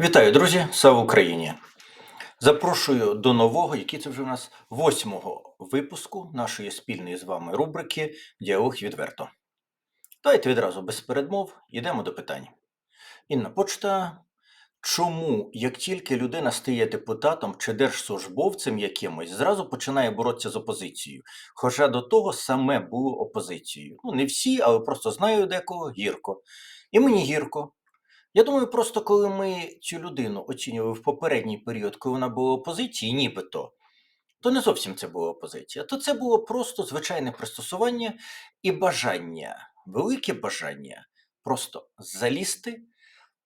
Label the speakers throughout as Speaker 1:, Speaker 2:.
Speaker 1: Вітаю, друзі! Слава Україні! Запрошую до нового, який це вже у нас восьмого випуску нашої спільної з вами рубрики Діалог відверто. Давайте відразу без передмов йдемо до питань. Інна почта. Чому, як тільки людина стає депутатом чи держслужбовцем якимось, зразу починає боротися з опозицією? Хоча до того саме було опозицією. Ну, не всі, але просто знаю декого гірко. І мені гірко. Я думаю, просто коли ми цю людину оцінювали в попередній період, коли вона була опозиції, нібито, то не зовсім це була опозиція, то це було просто звичайне пристосування і бажання, велике бажання просто залізти,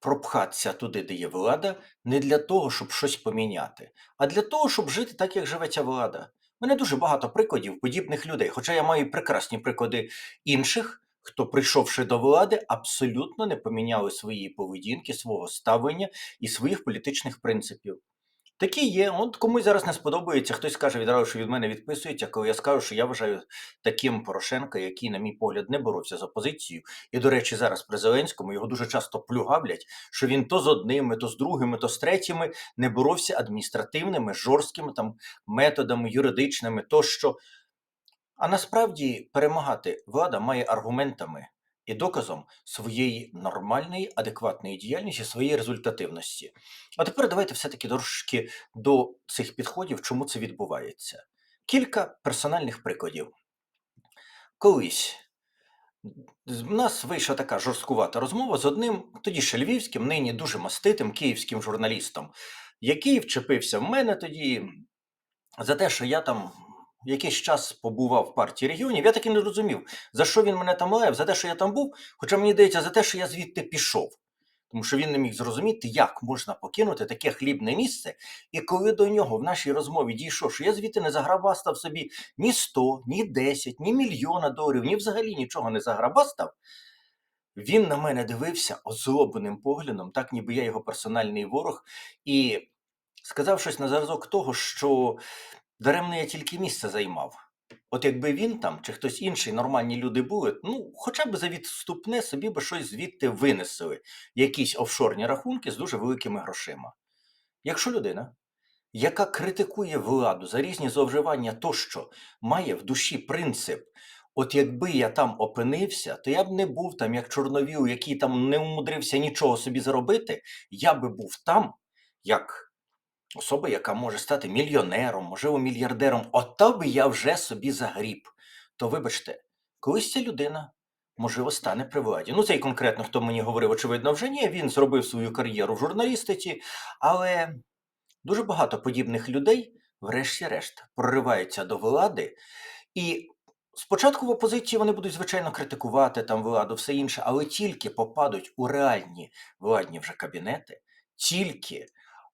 Speaker 1: пропхатися туди, де є влада, не для того, щоб щось поміняти, а для того, щоб жити так, як живе ця влада. У мене дуже багато прикладів подібних людей, хоча я маю прекрасні приклади інших хто, прийшовши до влади, абсолютно не поміняли свої поведінки, свого ставлення і своїх політичних принципів. Такі є. От комусь зараз не сподобається, хтось каже відразу, що від мене відписується, коли я скажу, що я вважаю таким Порошенка, який, на мій погляд, не боровся з опозицією. І, до речі, зараз при Зеленському його дуже часто плюгавлять, що він то з одними, то з другими, то з третіми не боровся адміністративними, жорсткими там методами, юридичними тощо. А насправді перемагати влада має аргументами і доказом своєї нормальної, адекватної діяльності, своєї результативності. А тепер давайте все-таки трошки до цих підходів, чому це відбувається. Кілька персональних прикладів. Колись в нас вийшла така жорсткувата розмова з одним, тоді ще львівським, нині дуже маститим київським журналістом, який вчепився в мене тоді за те, що я там якийсь час побував в партії регіонів, я таки не розумів, за що він мене там лаяв, за те, що я там був, хоча мені здається, за те, що я звідти пішов. Тому що він не міг зрозуміти, як можна покинути таке хлібне місце. І коли до нього в нашій розмові дійшов, що я звідти не заграбастав собі ні 100, ні 10, ні мільйона доларів, ні взагалі нічого не заграбастав, він на мене дивився озлобленим поглядом, так ніби я його персональний ворог, і сказав щось на зразок того, що Даремно я тільки місце займав. От якби він там чи хтось інший, нормальні люди були, ну хоча б за відступне собі би щось звідти винесли, якісь офшорні рахунки з дуже великими грошима. Якщо людина, яка критикує владу за різні зловживання, тощо має в душі принцип, от якби я там опинився, то я б не був там як Чорновіл, який там не умудрився нічого собі заробити, я би був там, як особа, яка може стати мільйонером, можливо, мільярдером, ото би я вже собі загріб. То вибачте, колись ця людина, можливо, стане при владі. Ну, цей конкретно, хто мені говорив, очевидно, вже ні. Він зробив свою кар'єру в журналістиці, але дуже багато подібних людей, врешті-решт, прориваються до влади. І спочатку в опозиції вони будуть, звичайно, критикувати там владу, все інше, але тільки попадуть у реальні владні вже кабінети, тільки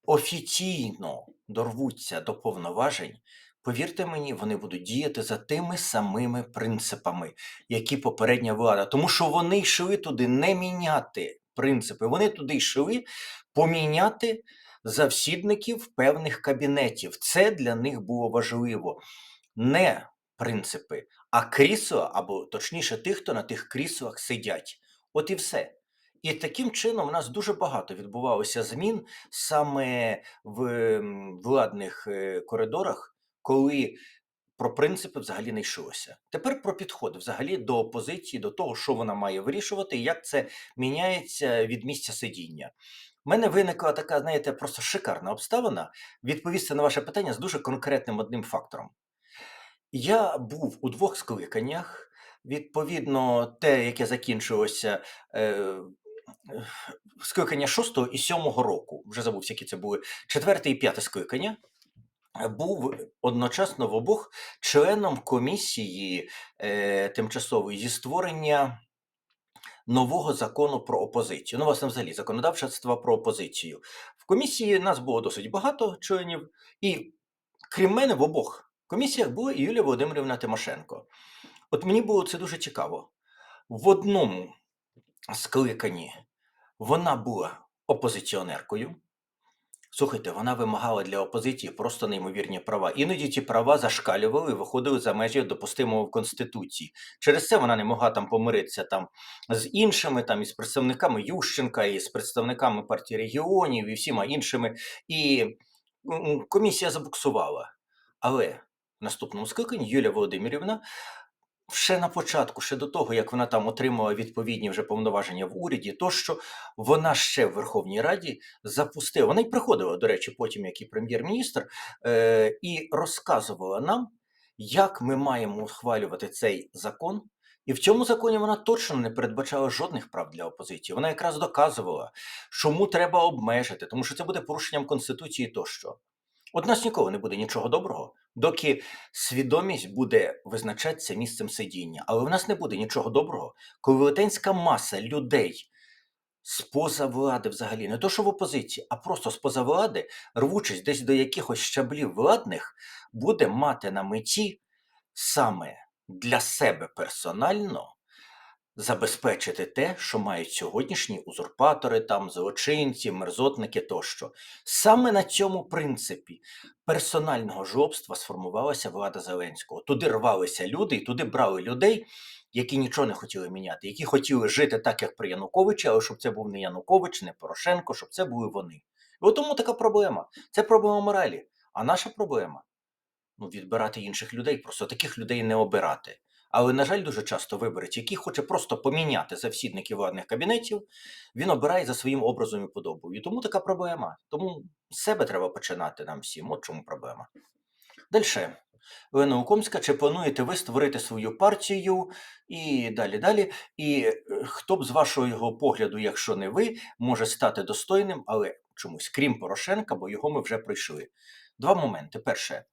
Speaker 1: офіційно дорвуться до повноважень, повірте мені, вони будуть діяти за тими самими принципами, які попередня влада. Тому що вони йшли туди не міняти принципи, вони туди йшли поміняти завсідників певних кабінетів. Це для них було важливо. Не принципи, а крісла, або точніше, тих, хто на тих кріслах сидять. От і все. І таким чином у нас дуже багато відбувалося змін саме в владних е, коридорах, коли про принципи взагалі не йшлося. Тепер про підход взагалі до опозиції, до того, що вона має вирішувати, і як це міняється від місця сидіння. У мене виникла така, знаєте, просто шикарна обставина відповісти на ваше питання з дуже конкретним одним фактором. Я був у двох скликаннях. Відповідно, те, яке закінчилося е, скликання 6 і 7 року, вже забувся, які це були четверте і п'яте скликання. Був одночасно в обох членом комісії е, тимчасової зі створення нового закону про опозицію. Ну, власне, взагалі, законодавчества про опозицію. В комісії нас було досить багато членів, і крім мене, в обох комісіях була і Юлія Володимирівна Тимошенко. От мені було це дуже цікаво. В одному скликанні вона була опозиціонеркою, Слухайте, вона вимагала для опозиції просто неймовірні права. Іноді ті права зашкалювали і виходили за межі допустимого в Конституції. Через це вона не могла там помиритися там з іншими, там із представниками Ющенка, і з представниками партії регіонів, і всіма іншими. І комісія забуксувала. Але в наступному скликанні Юлія Володимирівна ще на початку, ще до того, як вона там отримала відповідні вже повноваження в уряді, то що вона ще в Верховній Раді запустила. Вона й приходила, до речі, потім як і прем'єр-міністр, е, і розказувала нам, як ми маємо ухвалювати цей закон. І в цьому законі вона точно не передбачала жодних прав для опозиції. Вона якраз доказувала, чому треба обмежити, тому що це буде порушенням конституції тощо. От нас ніколи не буде нічого доброго, доки свідомість буде визначатися місцем сидіння. Але в нас не буде нічого доброго, коли велетенська маса людей споза влади взагалі, не то що в опозиції, а просто споза влади, рвучись десь до якихось щаблів владних, буде мати на меті саме для себе персонально забезпечити те, що мають сьогоднішні узурпатори, там злочинці, мерзотники тощо. Саме на цьому принципі персонального жлобства сформувалася влада Зеленського. Туди рвалися люди, і туди брали людей, які нічого не хотіли міняти, які хотіли жити так, як при Януковичі, але щоб це був не Янукович, не Порошенко, щоб це були вони. І от тому така проблема. Це проблема моралі. А наша проблема ну, відбирати інших людей, просто таких людей не обирати. Але, на жаль, дуже часто виборець, який хоче просто поміняти завсідників владних кабінетів, він обирає за своїм образом і подобою. Тому така проблема. Тому з себе треба починати нам всім. От чому проблема. Далі. Олена Укомська, чи плануєте ви створити свою партію і далі далі. І е, хто б з вашого погляду, якщо не ви, може стати достойним, але чомусь, крім Порошенка, бо його ми вже пройшли. Два моменти. Перше,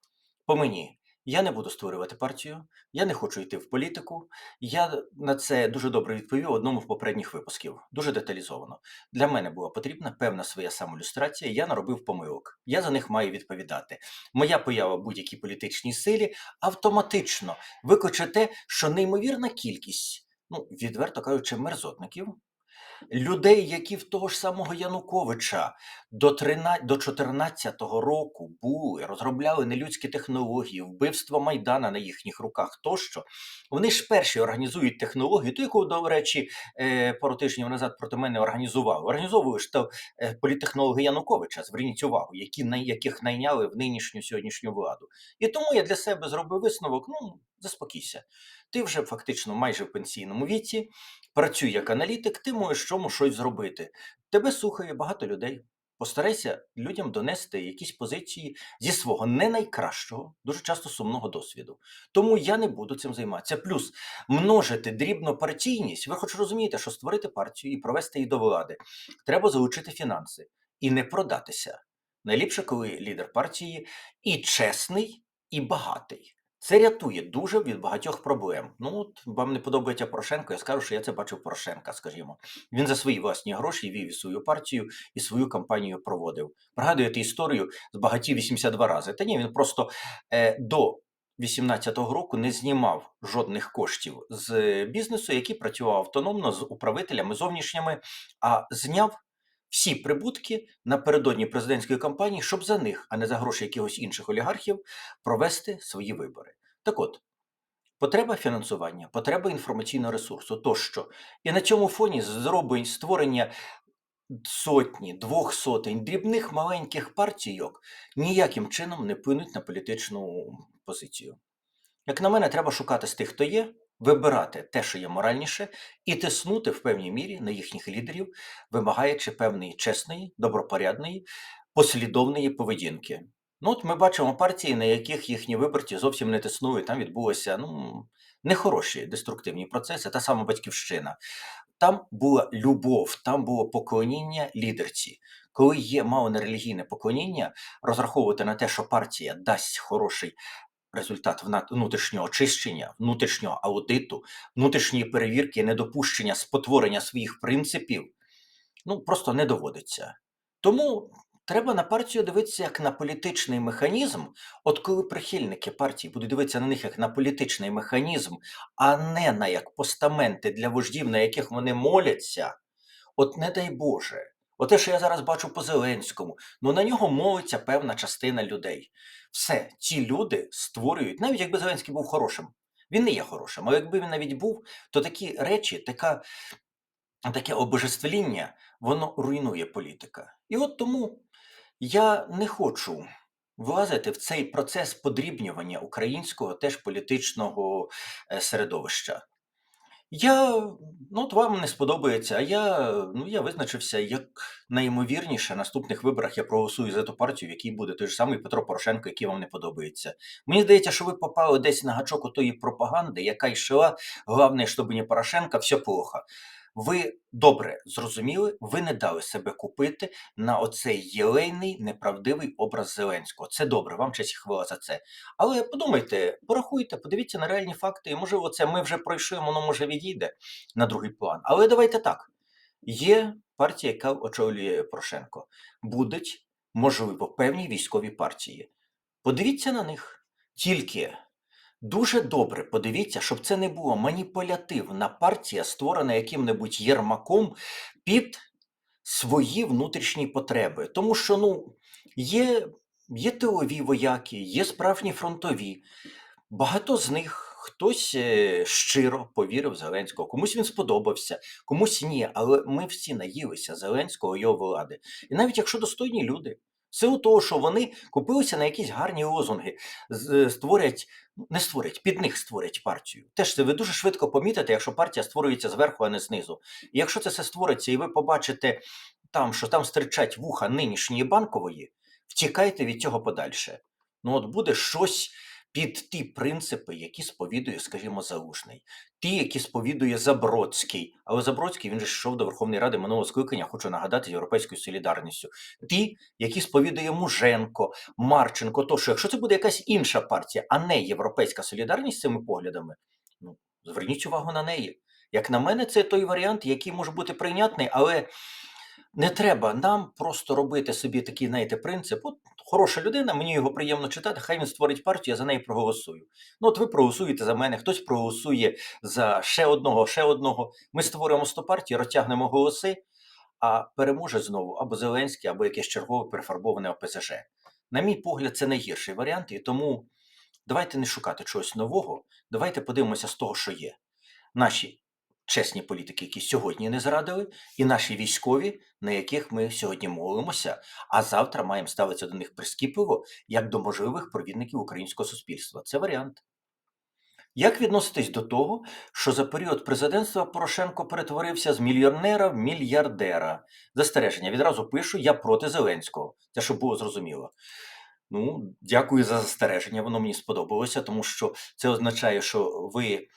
Speaker 1: по мені. Я не буду створювати партію, я не хочу йти в політику. Я на це дуже добре відповів одному з попередніх випусків, дуже деталізовано. Для мене була потрібна певна своя самолюстрація. Я наробив помилок. Я за них маю відповідати. Моя поява в будь-якій політичній силі автоматично викличе те, що неймовірна кількість, ну відверто кажучи, мерзотників. Людей, які в того ж самого Януковича до 13, до 14-го року були, розробляли нелюдські технології, вбивство Майдана на їхніх руках тощо, вони ж перші організують технологію, ту, яку, до речі, е, пару тижнів назад проти мене організували. Організовують ж то е, політехнологи Януковича, зверніть увагу, які, яких найняли в нинішню сьогоднішню владу. І тому я для себе зробив висновок: ну, заспокійся. Ти вже фактично майже в пенсійному віці, працюй як аналітик, ти можеш чому щось зробити. Тебе слухає багато людей. Постарайся людям донести якісь позиції зі свого не найкращого, дуже часто сумного досвіду. Тому я не буду цим займатися. Плюс множити дрібну партійність. Ви хоч розумієте, що створити партію і провести її до влади, треба залучити фінанси і не продатися. Найліпше, коли лідер партії і чесний, і багатий. Це рятує дуже від багатьох проблем. Ну, от вам не подобається Порошенко, я скажу, що я це бачив Порошенка, скажімо. Він за свої власні гроші вів свою партію і свою кампанію проводив. Пригадуєте історію з багатів 82 рази. Та ні, він просто е, до 18-го року не знімав жодних коштів з бізнесу, який працював автономно з управителями зовнішніми, а зняв всі прибутки напередодні президентської кампанії, щоб за них, а не за гроші якихось інших олігархів, провести свої вибори. Так от, потреба фінансування, потреба інформаційного ресурсу тощо. І на цьому фоні зроблень створення сотні, двох сотень дрібних маленьких партійок ніяким чином не вплинуть на політичну позицію. Як на мене, треба шукати з тих, хто є, вибирати те, що є моральніше, і тиснути в певній мірі на їхніх лідерів, вимагаючи певної чесної, добропорядної, послідовної поведінки. Ну, от ми бачимо партії, на яких їхні виборці зовсім не тиснули. Там відбулося ну, нехороші деструктивні процеси, та сама батьківщина. Там була любов, там було поклоніння лідерці. Коли є мало нерелігійне поклоніння, розраховувати на те, що партія дасть хороший результат внутрішнього очищення, внутрішнього аудиту, внутрішньої перевірки, недопущення спотворення своїх принципів, ну просто не доводиться. Тому треба на партію дивитися як на політичний механізм. От коли прихильники партії будуть дивитися на них як на політичний механізм, а не на як постаменти для вождів, на яких вони моляться, от не дай Боже. Оте, що я зараз бачу по Зеленському, ну на нього молиться певна частина людей. Все, ці люди створюють, навіть якби Зеленський був хорошим. Він не є хорошим, але якби він навіть був, то такі речі, така, таке обожествління, воно руйнує політика. І от тому я не хочу влазити в цей процес подрібнювання українського теж політичного е, середовища. Я, ну, от вам не сподобається, а я, ну, я визначився, як найімовірніше, на наступних виборах я проголосую за ту партію, в якій буде той ж самий Петро Порошенко, який вам не подобається. Мені здається, що ви попали десь на гачок у тої пропаганди, яка йшла, головне, щоб не Порошенка, все плохо. Ви добре зрозуміли, ви не дали себе купити на оцей єлейний неправдивий образ Зеленського. Це добре, вам честь хвила за це. Але подумайте, порахуйте, подивіться на реальні факти, і можливо, це ми вже пройшли, воно може відійде на другий план. Але давайте так: є партія, яка очолює Порошенко. Будуть, можливо, певні військові партії. Подивіться на них. Тільки дуже добре подивіться, щоб це не була маніпулятивна партія, створена яким-небудь Єрмаком під свої внутрішні потреби. Тому що ну, є, є тилові вояки, є справжні фронтові. Багато з них хтось е, щиро повірив Зеленського, комусь він сподобався, комусь ні. Але ми всі наїлися Зеленського і його влади. І навіть якщо достойні люди, силу того, що вони купилися на якісь гарні лозунги, створять, ну, не створять, під них створять партію. Теж це ви дуже швидко помітите, якщо партія створюється зверху, а не знизу. І якщо це все створиться, і ви побачите там, що там стирчать вуха нинішньої банкової, втікайте від цього подальше. Ну, от буде щось під ті принципи, які сповідує, скажімо, Залужний, ті, які сповідує Забродський. Але Забродський він же йшов до Верховної Ради минулого скликання, хочу нагадати, європейською солідарністю. Ті, які сповідує Муженко, Марченко, то що якщо це буде якась інша партія, а не європейська солідарність з цими поглядами, ну зверніть увагу на неї. Як на мене, це той варіант, який може бути прийнятний, але не треба нам просто робити собі такий, знаєте, принцип. От хороша людина, мені його приємно читати, хай він створить партію, я за неї проголосую. Ну, от ви проголосуєте за мене, хтось проголосує за ще одного, ще одного. Ми створимо 100 партій, розтягнемо голоси, а переможе знову або Зеленський, або якесь чергове перефарбоване ОПЗЖ. На мій погляд, це найгірший варіант, і тому давайте не шукати чогось нового, давайте подивимося з того, що є. Наші чесні політики, які сьогодні не зрадили, і наші військові, на яких ми сьогодні молимося, а завтра маємо ставитися до них прискіпливо, як до можливих провідників українського суспільства. Це варіант. Як відноситись до того, що за період президентства Порошенко перетворився з мільйонера в мільярдера? Застереження відразу пишу: я проти Зеленського. Це щоб було зрозуміло. Ну, дякую за застереження. Воно мені сподобалося, тому що це означає, що ви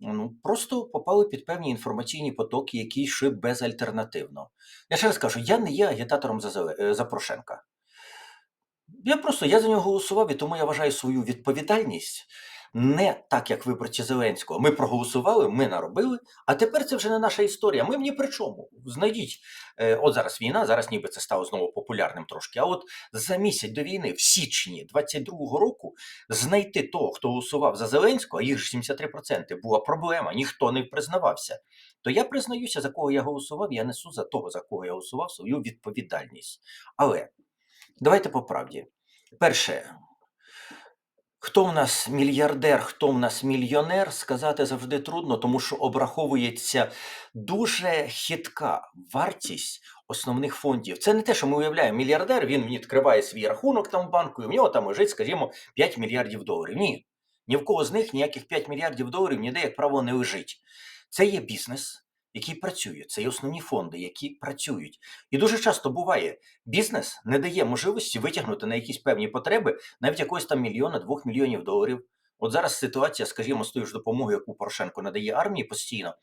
Speaker 1: ну, просто попали під певні інформаційні потоки, які йшли безальтернативно. Я ще раз кажу, я не є агітатором за, е, за Порошенка. Я просто я за нього голосував, і тому я вважаю свою відповідальність не так, як виборці Зеленського. Ми проголосували, ми наробили, а тепер це вже не наша історія. Ми ні при чому. Знайдіть, е, от зараз війна, зараз ніби це стало знову популярним трошки. А от за місяць до війни, в січні 22-го року, знайти того, хто голосував за Зеленського, а їх ж 73%, була проблема, ніхто не признавався. То я признаюся, за кого я голосував, я несу за того, за кого я голосував, свою відповідальність. Але давайте по правді. Перше, хто в нас мільярдер, хто в нас мільйонер, сказати завжди трудно, тому що обраховується дуже хитка вартість основних фондів. Це не те, що ми уявляємо, мільярдер, він відкриває свій рахунок там в банку, і в нього там лежить, скажімо, 5 мільярдів доларів. Ні. Ні в кого з них ніяких 5 мільярдів доларів ніде, як правило, не лежить. Це є бізнес, який працює, це є основні фонди, які працюють. І дуже часто буває, бізнес не дає можливості витягнути на якісь певні потреби навіть якогось там мільйона, двох мільйонів доларів. От зараз ситуація, скажімо, з тою ж допомогою, яку Порошенко надає армії постійно,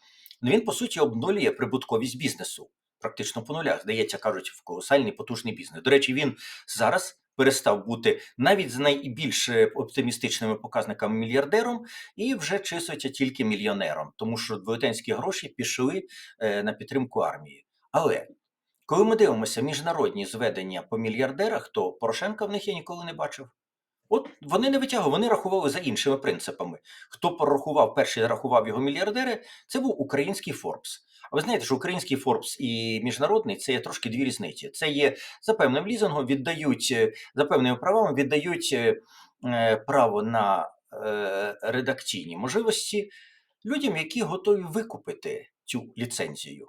Speaker 1: ну він по суті обнулює прибутковість бізнесу. Практично по нулях, здається, кажуть, в колосальний потужний бізнес. До речі, він зараз перестав бути навіть з найбільш е, оптимістичними показниками мільярдером і вже числиться тільки мільйонером, тому що велетенські гроші пішли е, на підтримку армії. Але коли ми дивимося міжнародні зведення по мільярдерах, то Порошенка в них я ніколи не бачив. От вони не витягували, вони рахували за іншими принципами. Хто порахував, перший рахував його мільярдери, це був український Форбс. А ви знаєте, що український Forbes і міжнародний це є трошки дві різниці. Це є за певним лізингом, віддають е, за певними правами, віддають е, е, право на редакційні можливості людям, які готові викупити цю ліцензію.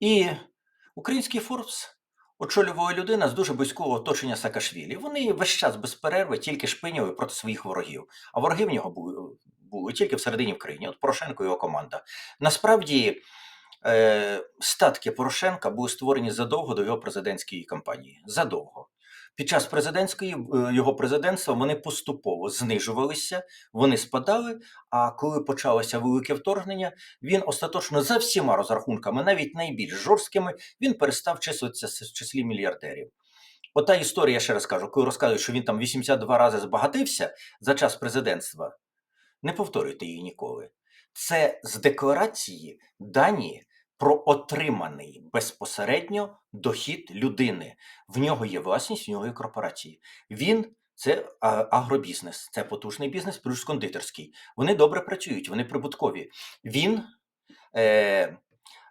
Speaker 1: І український Forbes очолювала людина з дуже близького оточення Саакашвілі. Вони весь час без перерви тільки шпиняли проти своїх ворогів. А вороги в нього були, були тільки всередині в країні. От Порошенко і його команда. Насправді. Е, статки Порошенка були створені задовго до його президентської кампанії. Задовго. Під час президентської е, його президентства вони поступово знижувалися, вони спадали. А коли почалося велике вторгнення, він остаточно за всіма розрахунками, навіть найбільш жорсткими, він перестав числитися в числі мільярдерів. Ота історія, я ще раз кажу, коли розказують, що він там 82 рази збагатився за час президентства, не повторюйте її ніколи. Це з декларації дані про отриманий безпосередньо дохід людини. В нього є власність, в нього є корпорації. Він це агробізнес, це потужний бізнес, плюс кондитерський. Вони добре працюють, вони прибуткові. Він е,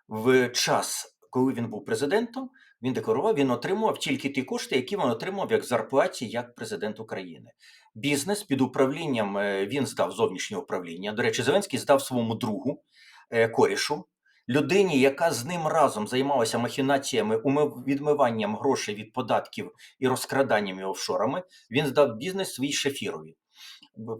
Speaker 1: в час, коли він був президентом, він декларував, він отримував тільки ті кошти, які він отримав як зарплаті, як президент України. Бізнес під управлінням е, він здав зовнішнє управління. До речі, Зеленський здав своєму другу е, корішу, людині, яка з ним разом займалася махінаціями, відмиванням грошей від податків і розкраданням і офшорами. Він здав бізнес своїй шефірові.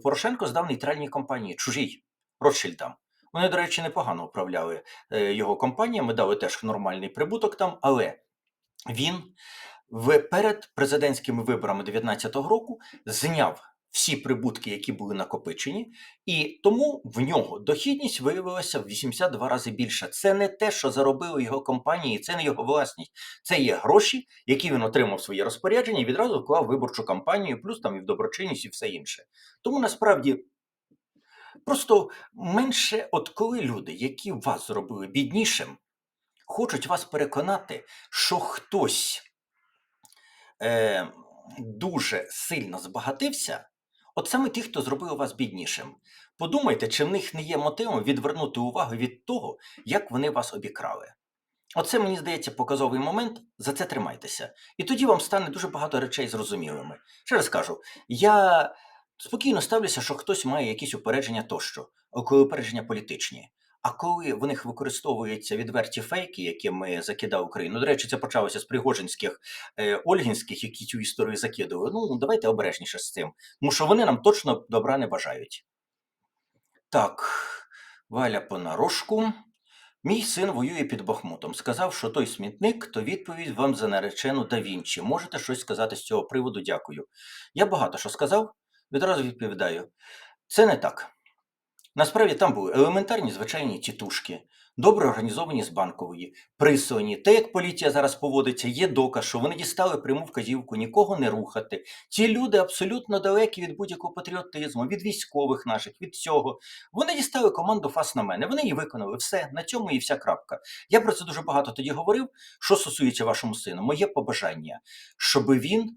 Speaker 1: Порошенко здав нейтральній компанії, чужій Ротшильдам. Вони, до речі, непогано управляли е, його компаніями, дали теж нормальний прибуток там, але він перед президентськими виборами 2019 року зняв всі прибутки, які були накопичені, і тому в нього дохідність виявилася в 82 рази більша. Це не те, що заробили його компанії, це не його власність. Це є гроші, які він отримав в своє розпорядження і відразу вклав виборчу кампанію, плюс там і в доброчинність, і все інше. Тому насправді. Просто менше, от коли люди, які вас зробили біднішим, хочуть вас переконати, що хтось е, дуже сильно збагатився, от саме ті, хто зробив вас біднішим. Подумайте, чи в них не є мотивом відвернути увагу від того, як вони вас обікрали. Оце, мені здається, показовий момент, за це тримайтеся. І тоді вам стане дуже багато речей зрозумілими. Ще раз кажу, я спокійно ставлюся, що хтось має якісь упередження тощо, а коли упередження політичні. А коли в них використовуються відверті фейки, якими закидав Україну, до речі, це почалося з Пригожинських, е, Ольгінських, які цю історію закидували. Ну, давайте обережніше з цим, тому що вони нам точно добра не бажають. Так, Валя понарошку. Мій син воює під Бахмутом. Сказав, що той смітник, то відповідь вам за наречену да Вінчі. Можете щось сказати з цього приводу? Дякую. Я багато що сказав, відразу відповідаю. Це не так. Насправді там були елементарні звичайні тітушки, добре організовані з банкової, прислані. Те, як поліція зараз поводиться, є доказ, що вони дістали пряму вказівку нікого не рухати. Ці люди абсолютно далекі від будь-якого патріотизму, від військових наших, від всього. Вони дістали команду фас на мене. Вони її виконали. Все, на цьому і вся крапка. Я про це дуже багато тоді говорив. Що стосується вашому сину, моє побажання, щоб він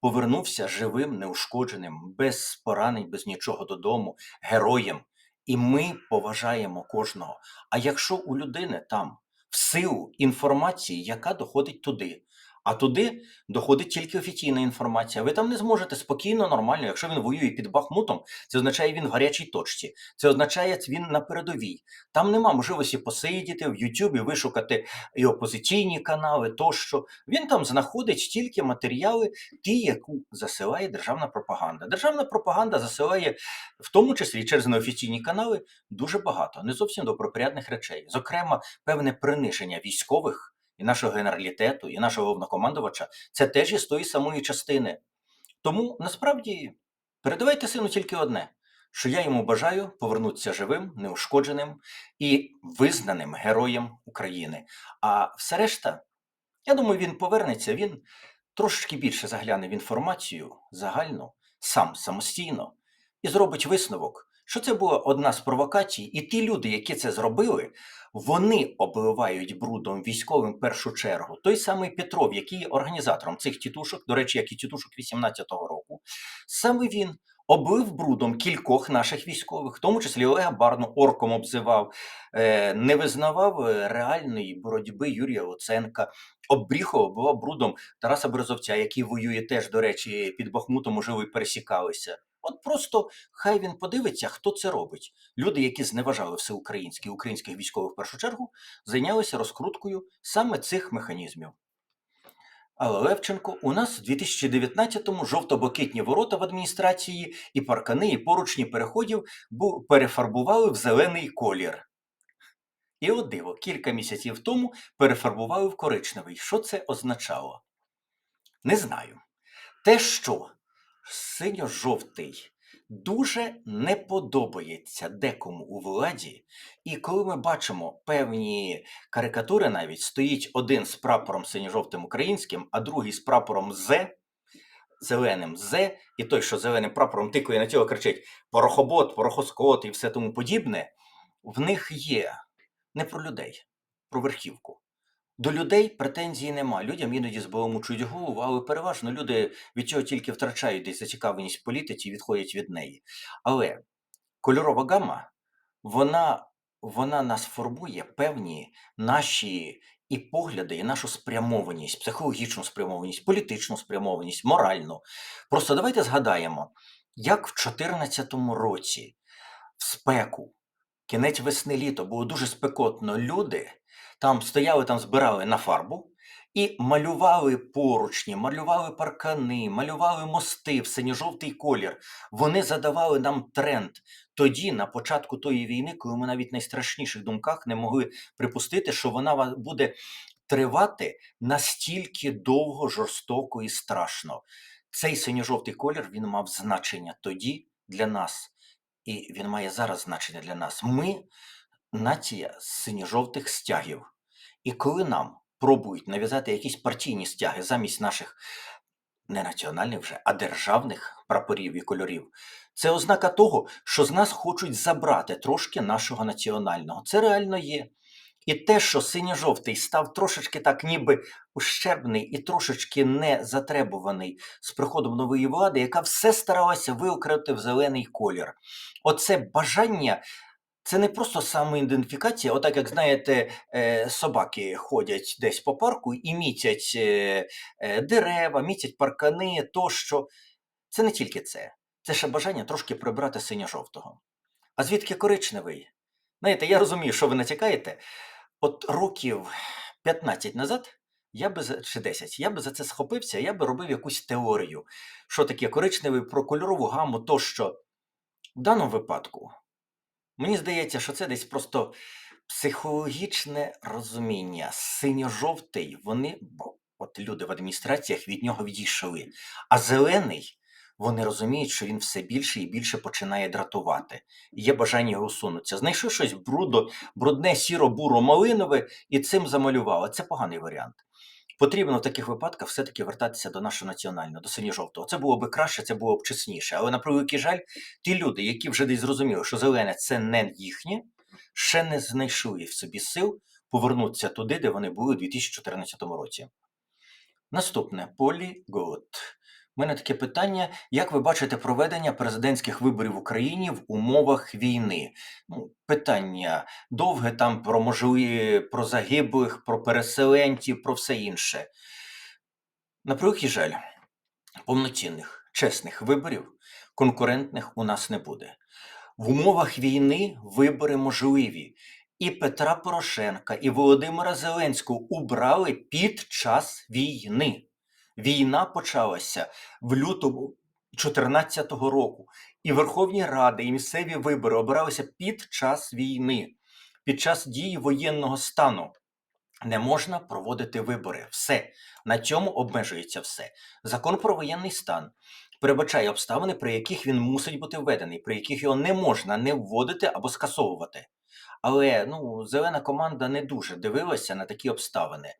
Speaker 1: повернувся живим, неушкодженим, без поранень, без нічого додому, героєм. І ми поважаємо кожного. А якщо у людини там в силу інформації, яка доходить туди, а туди доходить тільки офіційна інформація. Ви там не зможете спокійно, нормально. Якщо він воює під Бахмутом, це означає він в гарячій точці. Це означає він на передовій. Там нема можливості посидіти в Ютубі, вишукати і опозиційні канали тощо. Він там знаходить тільки матеріали, ті, яку засилає державна пропаганда. Державна пропаганда засилає в тому числі через неофіційні канали дуже багато не зовсім добропорядних речей, зокрема, певне приниження військових і нашого генералітету, і нашого головнокомандувача. Це теж із тої самої частини. Тому насправді передавайте сину тільки одне. Що я йому бажаю повернутися живим, неушкодженим і визнаним героєм України. А все решта, я думаю, він повернеться, він трошечки більше загляне в інформацію загальну, сам самостійно, і зробить висновок, що це була одна з провокацій, і ті люди, які це зробили, вони обливають брудом військовим в першу чергу. Той самий Петров, який є організатором цих тітушок, до речі, як і тітушок 18-го року, саме він облив брудом кількох наших військових, в тому числі Олега Барну орком обзивав, е, не визнавав е, реальної боротьби Юрія Луценка, оббріхував, оббивав брудом Тараса Березовця, який воює теж, до речі, під Бахмутом, можливо, і пересікалися. От просто хай він подивиться, хто це робить. Люди, які зневажали всеукраїнське, українських військових в першу чергу, зайнялися розкруткою саме цих механізмів. Але Левченко у нас в 2019-му жовто-блакитні ворота в адміністрації і паркани, і поручні переходів перефарбували в зелений колір. І от диво, кілька місяців тому перефарбували в коричневий. Що це означало? Не знаю. Те, що синьо-жовтий дуже не подобається декому у владі, і коли ми бачимо певні карикатури, навіть стоїть один з прапором синьо-жовтим українським, а другий з прапором З, зеленим З, і той, що зеленим прапором тикає на тіло, кричить порохобот, порохоскот і все тому подібне, в них є не про людей, про верхівку. До людей претензій нема. Людям іноді збаламучують голову, але переважно люди від цього тільки втрачають десь зацікавленість в політиці і відходять від неї. Але кольорова гама, вона, вона нас формує певні наші і погляди, і нашу спрямованість, психологічну спрямованість, політичну спрямованість, моральну. Просто давайте згадаємо, як в 2014 році в спеку, кінець весни літо було дуже спекотно. Люди там стояли, там збирали на фарбу і малювали поручні, малювали паркани, малювали мости в синьо-жовтий колір. Вони задавали нам тренд тоді, на початку тої війни, коли ми навіть в найстрашніших думках не могли припустити, що вона буде тривати настільки довго, жорстоко і страшно. Цей синьо-жовтий колір він мав значення тоді для нас, і він має зараз значення для нас. Ми нація синьо-жовтих стягів. І коли нам пробують нав'язати якісь партійні стяги замість наших не національних вже, а державних прапорів і кольорів, це ознака того, що з нас хочуть забрати трошки нашого національного. Це реально є. І те, що синьо-жовтий став трошечки так, ніби ущербний і трошечки не затребуваний з приходом нової влади, яка все старалася виокремити в зелений колір. Оце бажання це не просто самоідентифікація, отак, як знаєте, е, собаки ходять десь по парку і мітять е, е, дерева, мітять паркани тощо. Це не тільки це. Це ще бажання трошки прибрати синьо-жовтого. А звідки коричневий? Знаєте, я розумію, що ви натякаєте. От років 15 назад, я би за чи 10, я би за це схопився, я би робив якусь теорію, що таке коричневий про кольорову гаму, тощо в даному випадку. Мені здається, що це десь просто психологічне розуміння. Синьо-жовтий, вони, бо от люди в адміністраціях від нього відійшли. А зелений, вони розуміють, що він все більше і більше починає дратувати. І Є бажання його усунутися. Знайшли щось брудо, брудне, сіро-буро, малинове і цим замалювали. Це поганий варіант. Потрібно в таких випадках все-таки вертатися до нашого національного, до синьо-жовтого. Це було би краще, це було б чесніше. Але на превеликий жаль, ті люди, які вже десь зрозуміли, що зелене це не їхнє, ще не знайшли в собі сил повернутися туди, де вони були у 2014 році. Наступне полігот. У мене таке питання: як ви бачите проведення президентських виборів в Україні в умовах війни? Ну, питання довге там про можливі, про загиблих, про переселенців, про все інше. На превеликий жаль, повноцінних, чесних виборів, конкурентних у нас не буде. В умовах війни вибори можливі. І Петра Порошенка, і Володимира Зеленського убрали під час війни. Війна почалася в лютому 2014 року, і Верховні Ради, і місцеві вибори обиралися під час війни, під час дії воєнного стану. Не можна проводити вибори. Все. На цьому обмежується все. Закон про воєнний стан передбачає обставини, при яких він мусить бути введений, при яких його не можна не вводити або скасовувати. Але ну, зелена команда не дуже дивилася на такі обставини.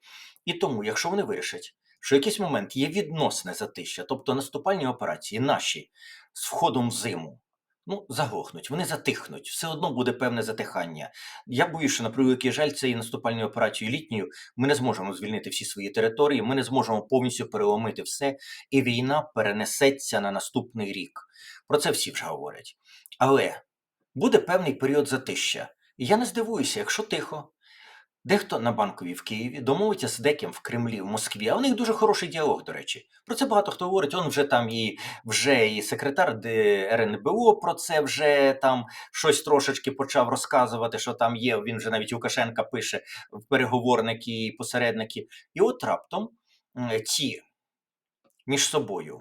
Speaker 1: І тому, якщо вони вирішать, що якийсь момент є відносне затища, тобто наступальні операції наші з входом в зиму, ну, заглохнуть, вони затихнуть, все одно буде певне затихання. Я боюсь, що на превеликий жаль, цією наступальною операцією літньою ми не зможемо звільнити всі свої території, ми не зможемо повністю переломити все, і війна перенесеться на наступний рік. Про це всі вже говорять. Але буде певний період затища. І я не здивуюся, якщо тихо. Дехто на банковій в Києві домовиться з деким в Кремлі, в Москві, а у них дуже хороший діалог, до речі. Про це багато хто говорить. Он вже там і вже і секретар РНБО про це вже там щось трошечки почав розказувати, що там є. Він вже навіть Лукашенка пише в переговорники і посередники. І от раптом ці між собою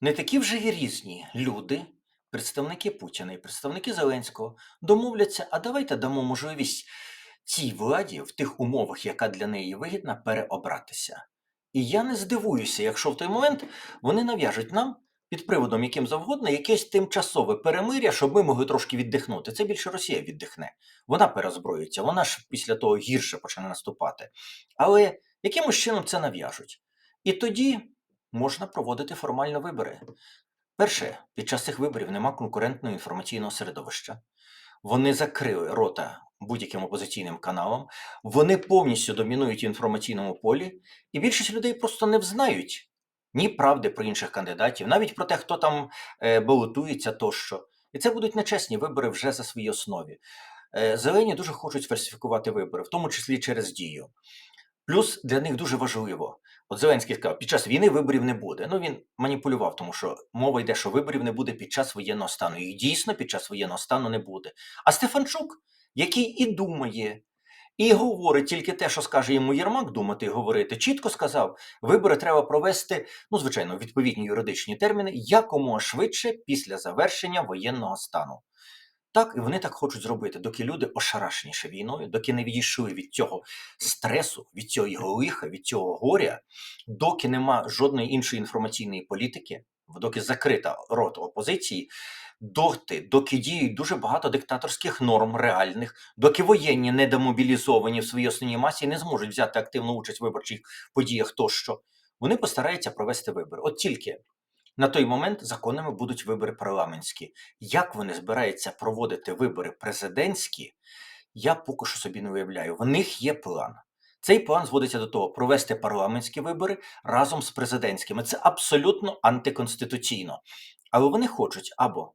Speaker 1: не такі вже і різні люди, представники Путіна і представники Зеленського, домовляться, а давайте дамо можливість цій владі в тих умовах, яка для неї вигідна, переобратися. І я не здивуюся, якщо в той момент вони нав'яжуть нам під приводом яким завгодно якесь тимчасове перемиря, щоб ми могли трошки віддихнути. Це більше Росія віддихне. Вона перезброїться, вона ж після того гірше почне наступати. Але якимось чином це нав'яжуть. І тоді можна проводити формально вибори. Перше, під час цих виборів нема конкурентного інформаційного середовища. Вони закрили рота будь-яким опозиційним каналам, вони повністю домінують в інформаційному полі, і більшість людей просто не взнають ні правди про інших кандидатів, навіть про те, хто там е, балотується тощо. І це будуть нечесні вибори вже за своїй основі. Е, Зелені дуже хочуть сфальсифікувати вибори, в тому числі через дію. Плюс для них дуже важливо. От Зеленський сказав, під час війни виборів не буде. Ну він маніпулював, тому що мова йде, що виборів не буде під час воєнного стану. І дійсно під час воєнного стану не буде. А Стефанчук, який і думає, і говорить тільки те, що скаже йому Єрмак думати і говорити, чітко сказав, вибори треба провести, ну, звичайно, відповідні юридичні терміни, якомога швидше після завершення воєнного стану. Так, і вони так хочуть зробити, доки люди ошарашеніше війною, доки не відійшли від цього стресу, від цього лиха, від цього горя, доки нема жодної іншої інформаційної політики, доки закрита рот опозиції, доти, доки діють дуже багато диктаторських норм реальних, доки воєнні не демобілізовані в своїй основній масі не зможуть взяти активну участь в виборчих подіях тощо, вони постараються провести вибори. От тільки на той момент законними будуть вибори парламентські. Як вони збираються проводити вибори президентські, я поки що собі не уявляю. В них є план. Цей план зводиться до того, провести парламентські вибори разом з президентськими. Це абсолютно антиконституційно. Але вони хочуть або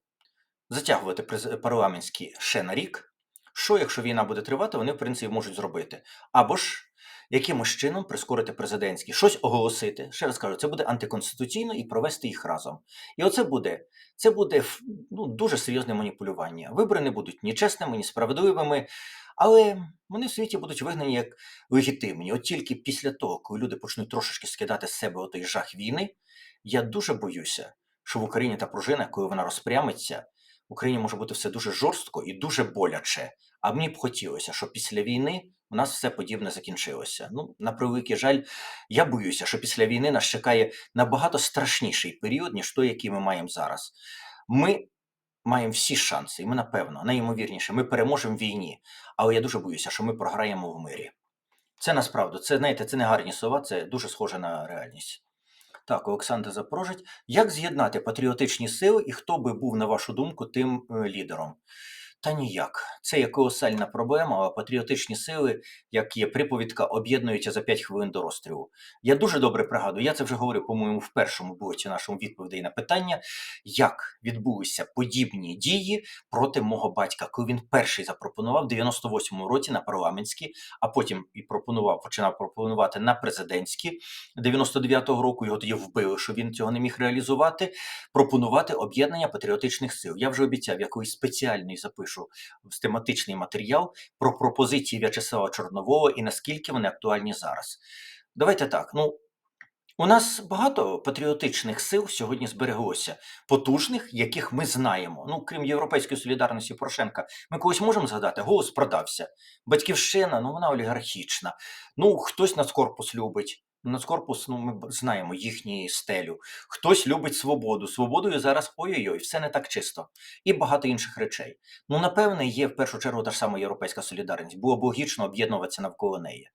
Speaker 1: затягувати парламентські ще на рік. Що, якщо війна буде тривати, вони, в принципі, можуть зробити. Або ж якимось чином прискорити президентські, щось оголосити. Ще раз кажу, це буде антиконституційно і провести їх разом. І оце буде, це буде ну, дуже серйозне маніпулювання. Вибори не будуть ні чесними, ні справедливими, але вони в світі будуть вигнані як легітимні. От тільки після того, коли люди почнуть трошечки скидати з себе отой жах війни, я дуже боюся, що в Україні та пружина, коли вона розпрямиться, в Україні може бути все дуже жорстко і дуже боляче. А мені б хотілося, щоб після війни нас все подібне закінчилося. Ну, на превеликий жаль, я боюся, що після війни нас чекає набагато страшніший період, ніж той, який ми маємо зараз. Ми маємо всі шанси, і ми, напевно, найімовірніше, ми переможемо в війні. Але я дуже боюся, що ми програємо в мирі. Це насправді, це, знаєте, це не гарні слова, це дуже схоже на реальність. Так, Олександр Запорожець. Як з'єднати патріотичні сили і хто би був, на вашу думку, тим е, лідером? Та ніяк. Це є колосальна проблема, патріотичні сили, як є приповідка, об'єднуються за 5 хвилин до розстрілу. Я дуже добре пригадую, я це вже говорив, по-моєму, в першому блоці нашому відповідей на питання, як відбулися подібні дії проти мого батька, коли він перший запропонував в 98-му році на парламентські, а потім і пропонував, починав пропонувати на президентські 99-го року. Його тоді вбили, що він цього не міг реалізувати. Пропонувати об'єднання патріотичних сил. Я вже обіцяв, я колись спеціальний запишу тематичний матеріал про пропозиції В'ячеслава Чорнового і наскільки вони актуальні зараз. Давайте так. Ну, у нас багато патріотичних сил сьогодні збереглося, потужних, яких ми знаємо. Ну, крім Європейської солідарності Порошенка, ми когось можемо згадати, голос продався. Батьківщина, ну вона олігархічна. Ну, хтось нацкорпус любить. Нацкорпус, ну ми знаємо їхню стелю. Хтось любить свободу. Свободою зараз ой-ой-ой, все не так чисто. І багато інших речей. Ну, напевне, є в першу чергу та ж сама європейська солідарність. Було б логічно об'єднуватися навколо неї.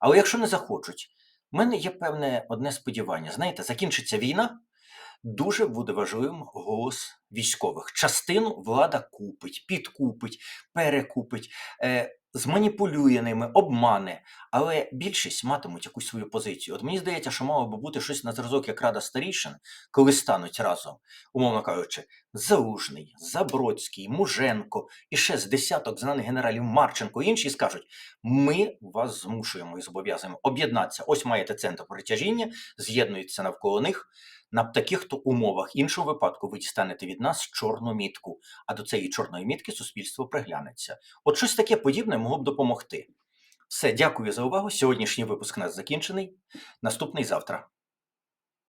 Speaker 1: Але якщо не захочуть, в мене є певне одне сподівання. Знаєте, закінчиться війна, дуже буде важливим голос військових. Частину влада купить, підкупить, перекупить, е, зманіпулює ними, обмане, але більшість матимуть якусь свою позицію. От мені здається, що мало би бути щось на зразок як рада старішин, коли стануть разом, умовно кажучи, Залужний, Забродський, Муженко і ще з десяток знаних генералів Марченко інші скажуть: ми вас змушуємо і зобов'язуємо об'єднатися. Ось маєте центр притяжіння, з'єднуються навколо них. На таких то умовах, іншого випадку, ви дістанете від нас чорну мітку, а до цієї чорної мітки суспільство приглянеться. От щось таке подібне могло б допомогти. Все, дякую за увагу. Сьогоднішній випуск у нас закінчений. Наступний завтра.